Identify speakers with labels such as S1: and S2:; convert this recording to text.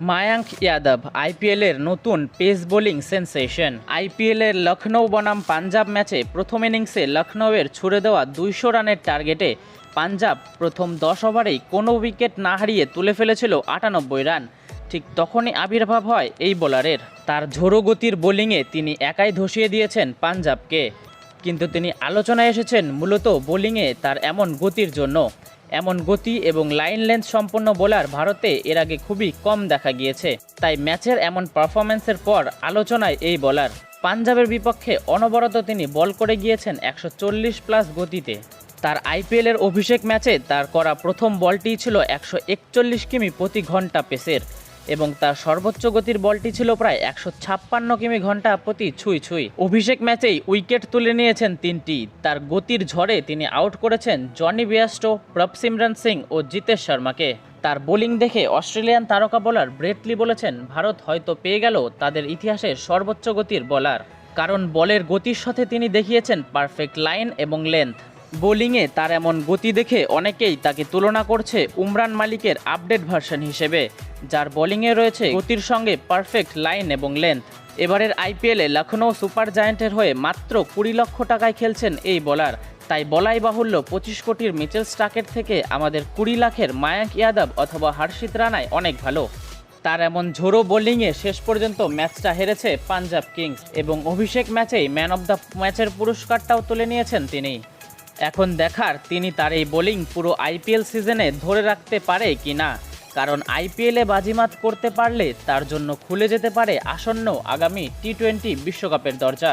S1: মায়াঙ্ক ইয়াদব আইপিএলের নতুন pace bowling sensation. আইপিএলের লখনৌ বনাম পাঞ্জাব ম্যাচে প্রথম ইনিংসে লখনৌয়ের ছুড়ে দেওয়া দুইশো রানের টার্গেটে পাঞ্জাব প্রথম দশ ওভারেই কোনো উইকেট না হারিয়ে তুলে ফেলেছিল আটানব্বই রান। ঠিক তখনই আবির্ভাব হয় এই বোলারের। তার ঝোড়ো গতির বোলিংয়ে তিনি একাই ধসিয়ে দিয়েছেন পাঞ্জাবকে। কিন্তু তিনি আলোচনায় এসেছেন, মূলত বোলিংয়ে তার এমন গতির জন্য। এমন গতি এবং লাইন লেন্থ সম্পন্ন বোলার ভারতে এর আগে খুবই কম দেখা গিয়েছে। তাই ম্যাচের এমন পারফরম্যান্সের পর আলোচনায় এই বলার। পাঞ্জাবের বিপক্ষে অনবরত তিনি বল করে গিয়েছেন একশো চল্লিশ প্লাস গতিতে। তার আইপিএলের অভিষেক ম্যাচে তার করা প্রথম বলটি ছিল একশো একচল্লিশ কিমি প্রতি ঘণ্টা পেসের। এবং তার সর্বোচ্চ গতির বলটি ছিল প্রায় একশো ছাপ্পান্ন কিমি ঘণ্টা প্রতি ছুঁই ছুঁই। অভিষেক ম্যাচেই উইকেট তুলে নিয়েছেন তিনটি। তার গতির ঝড়ে তিনি আউট করেছেন জনি বিয়াস্টো প্রভ সিমরন সিং ও জিতেশ শর্মাকে। তার বোলিং দেখে অস্ট্রেলিয়ান তারকা বোলার ব্রেটলি বলেছেন, ভারত হয়তো পেয়ে গেল তাদের ইতিহাসের সর্বোচ্চ গতির বলার। কারণ বলের গতির সাথে তিনি দেখিয়েছেন পারফেক্ট লাইন এবং লেন্থ। বোলিংয়ে তার এমন গতি দেখে অনেকেই তাকে তুলনা করছে উমরান মালিকের আপডেট ভার্সন হিসেবে, যার বোলিংয়ে রয়েছে গতির সঙ্গে পারফেক্ট লাইন এবং লেন্থ। এবারের আইপিএলে লখনৌ সুপার জায়ান্টের হয়ে মাত্র কুড়ি লক্ষ টাকায় খেলছেন এই বোলার। তাই বলাই বাহুল্য পঁচিশ কোটির মিচেল স্টাকের থেকে আমাদের কুড়ি লাখের মায়াঙ্ক ইয়াদব অথবা হর্ষিত রানায় অনেক ভালো। তার এমন ঝোড়ো বোলিংয়ে শেষ পর্যন্ত ম্যাচটা হেরেছে পাঞ্জাব কিংস এবং অভিষেক ম্যাচেই ম্যান অব দ্য ম্যাচের পুরস্কারটাও তুলে নিয়েছেন তিনি। এখন দেখার তিনি তার এই বোলিং পুরো আইপিএল সিজনে ধরে রাখতে পারে কি না। কারণ আইপিএলে বাজিমাত করতে পারলে তার জন্য খুলে যেতে পারে আসন্ন আগামী টি টোয়েন্টি বিশ্বকাপের দরজা।